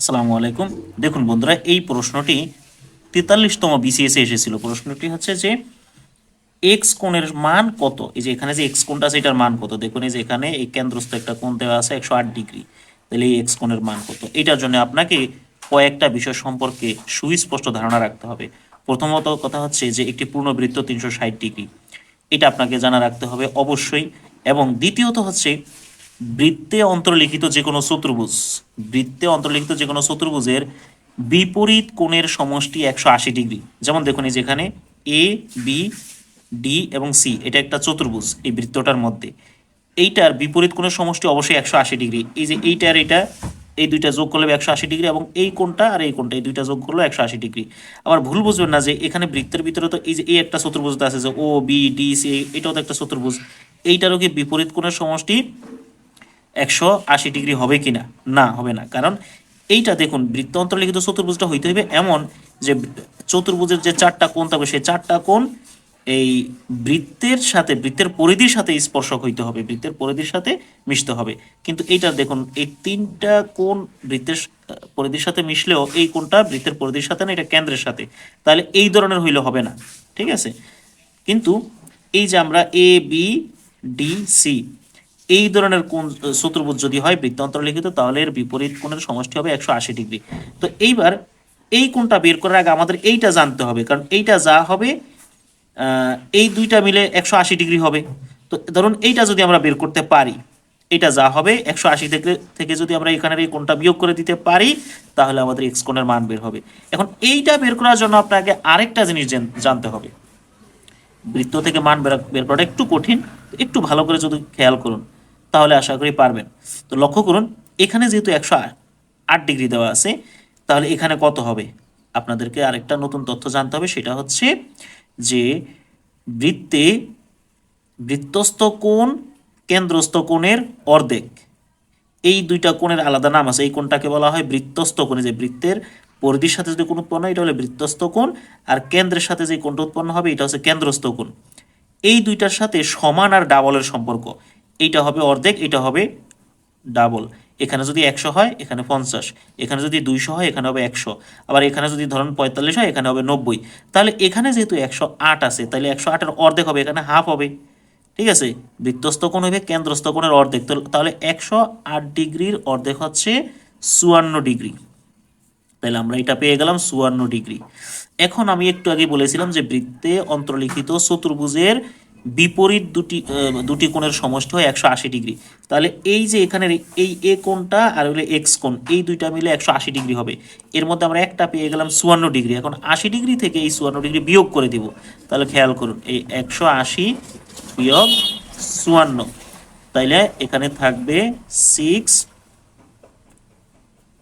আসসালামু আলাইকুম। দেখুন বন্ধুরা, এই প্রশ্নটি তেতাল্লিশতম বিসিএসে এসেছিল। প্রশ্নটি হচ্ছে যে এক্স কোণের মান কত? এই যে এখানে যে এক্স কোণটা আছে, এটার মান কত? দেখুন, এই যে এখানে এই কেন্দ্রস্থ একটা কোণ দেওয়া আছে, একশো আট ডিগ্রি। তাহলে এই এক্স কোণের মান কত? এটার জন্য আপনাকে কয়েকটা বিষয় সম্পর্কে সুস্পষ্ট ধারণা রাখতে হবে। প্রথমত কথা হচ্ছে যে, একটি পূর্ণবৃত্ত তিনশো ষাট ডিগ্রি। এটা আপনাকে জানা রাখতে হবে অবশ্যই। এবং দ্বিতীয়ত হচ্ছে বৃত্তে অন্তর্লিখিত যে কোনো চতুর্ভুজ বৃত্তে অন্তর্লিখিত যে কোনো চতুর্ভুজের বিপরীত কোণের সমষ্টি একশো আশি ডিগ্রি। যেমন দেখুন এই যেখানে এ বি ডি এবং সি এটা একটা চতুর্ভুজ এই বৃত্তটার মধ্যে। এইটার বিপরীত কোণের সমষ্টি অবশ্যই একশো আশি ডিগ্রি। এই যে এইটা আর এটা, এই দুইটা যোগ করলে একশো আশি ডিগ্রি এবং এই কোণটা আর এই কোণটা, এই দুইটা যোগ করলে একশো আশি ডিগ্রি। আবার ভুল বুঝবেন না যে এখানে বৃত্তের ভিতরে তো এই যে এই একটা চতুর্ভুজ আছে যে ও বি ডি সি এটাও তো একটা চতুর্ভুজ। এইটারও কি বিপরীত কোণের সমষ্টি একশো আশি ডিগ্রি হবে কি না না হবে না। কারণ এইটা দেখুন বৃত্ত অন্তর্লিখিত চতুর্ভুজটা হইতে হইবে এমন যে চতুর্ভুজের যে চারটা কোণ থাকবে, সেই চারটা কোণ এই বৃত্তের সাথে, বৃত্তের পরিধির সাথে স্পর্শক হইতে হবে, বৃত্তের পরিধির সাথে মিশতে হবে। কিন্তু এইটা দেখুন, এই তিনটা কোণ বৃত্তের পরিধির সাথে মিশলেও এই কোণটা বৃত্তের পরিধির সাথে না, এটা কেন্দ্রের সাথে। তাহলে এই ধরনের হইলে হবে না, ঠিক আছে? কিন্তু এই যে আমরা এ বি ডি সি এই ধরনের কোন চতুর্ভুজ যদি হয় বৃত্ত অন্তর্লিখিত তাহলে এর বিপরীত কোণের সমষ্টি হবে একশো আশি ডিগ্রি। তো এইবার এই কোণটা বের করার আগে আমাদের এইটা জানতে হবে, কারণ এইটা যা হবে এই দুইটা মিলে একশো আশি ডিগ্রি হবে। তো ধরুন এইটা যদি আমরা বের করতে পারি এটা যা হবে একশো আশি থেকে থেকে যদি আমরা এখানের এই কোণটা বিয়োগ করে দিতে পারি, তাহলে আমাদের এক্স কোণের মান বের হবে। এখন এইটা বের করার জন্য আপনাকে আরেকটা জিনিস জানতে হবে। বৃত্ত থেকে মান বের বের করাটা একটু কঠিন, একটু ভালো করে যদি খেয়াল করুন। তাহলে আশা করি পারবেন। তো লক্ষ্য করুন, এখানে যেহেতু একশো আট ডিগ্রি দেওয়া আছে, তাহলে এখানে কত হবে? আপনাদেরকে আরেকটা নতুন তথ্য জানতে হবে, সেটা হচ্ছে যে বৃত্তে বৃত্তস্থ কোণ, কেন্দ্রস্থ কোণের অর্ধেক। এই দুইটা কোণের আলাদা নাম আছে, এই কোণটাকে বলা হয় বৃত্তস্থ কোণে। যে বৃত্তের পরিধির সাথে যদি কোণ উৎপন্ন হয়, এটা হলো বৃত্তস্থ কোণ, আর কেন্দ্রের সাথে যে কোণটা উৎপন্ন হবে, এটা হচ্ছে কেন্দ্রস্থ কোণ। এই দুইটার সাথে সমান আর ডাবলের সম্পর্ক। এইটা হবে অর্ধেক, এটা হবে ডাবল এখানে যদি একশো হয়, এখানে পঞ্চাশ। এখানে যদি দুইশো হয়, এখানে হবে একশো। আবার এখানে যদি ধরুন পঁয়তাল্লিশ হয়, এখানে হবে নব্বই। তাহলে এখানে যেহেতু একশো আট আছে, তাহলে একশো আটের অর্ধেক হবে, এখানে হাফ হবে। ঠিক আছে? বৃত্তস্থ কোণ হবে, কেন্দ্রস্থ কোণের অর্ধেক। তাহলে একশো আট ডিগ্রির অর্ধেক হচ্ছে চুয়ান্ন ডিগ্রি। তাহলে আমরা এটা পেয়ে গেলাম চুয়ান্ন ডিগ্রি। এখন আমি একটু আগে বলেছিলাম যে বৃত্তে অন্তর্লিখিত চতুর্ভুজের বিপরীত দুটি দুটি কোণের সমষ্টি হয় একশো আশি ডিগ্রি। তাহলে এই যে এখানের এই এ কোণটা আর হলে এক্স কোণ, এই দুইটা মিলে একশো আশি ডিগ্রি হবে। এর মধ্যে আমরা একটা পেয়ে গেলাম চুয়ান্ন ডিগ্রি। এখন আশি ডিগ্রি থেকে এই চুয়ান্ন ডিগ্রি বিয়োগ করে দিব। তাহলে খেয়াল করুন, এই একশো আশি বিয়োগ চুয়ান্ন। তাইলে এখানে থাকবে সিক্স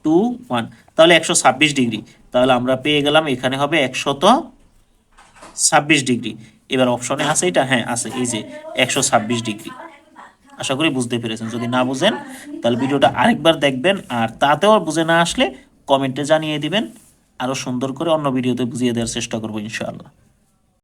টু ওয়ান। তাহলে একশো ছাব্বিশ ডিগ্রি। তাহলে আমরা পেয়ে গেলাম এখানে হবে একশত ছাব্বিশ ডিগ্রি। এবার অপশনে আছে এটা? হ্যাঁ আছে। এই যে একশো ছাব্বিশ ডিগ্রি। আশা করি বুঝতে পেরেছেন। যদি না বুঝেন, তাহলে ভিডিওটা আরেকবার দেখবেন আর তাতেও বুঝে না আসলে কমেন্টে জানিয়ে দিবেন। আরও সুন্দর করে অন্য ভিডিওতে বুঝিয়ে দেওয়ার চেষ্টা করব ইনশাআল্লাহ।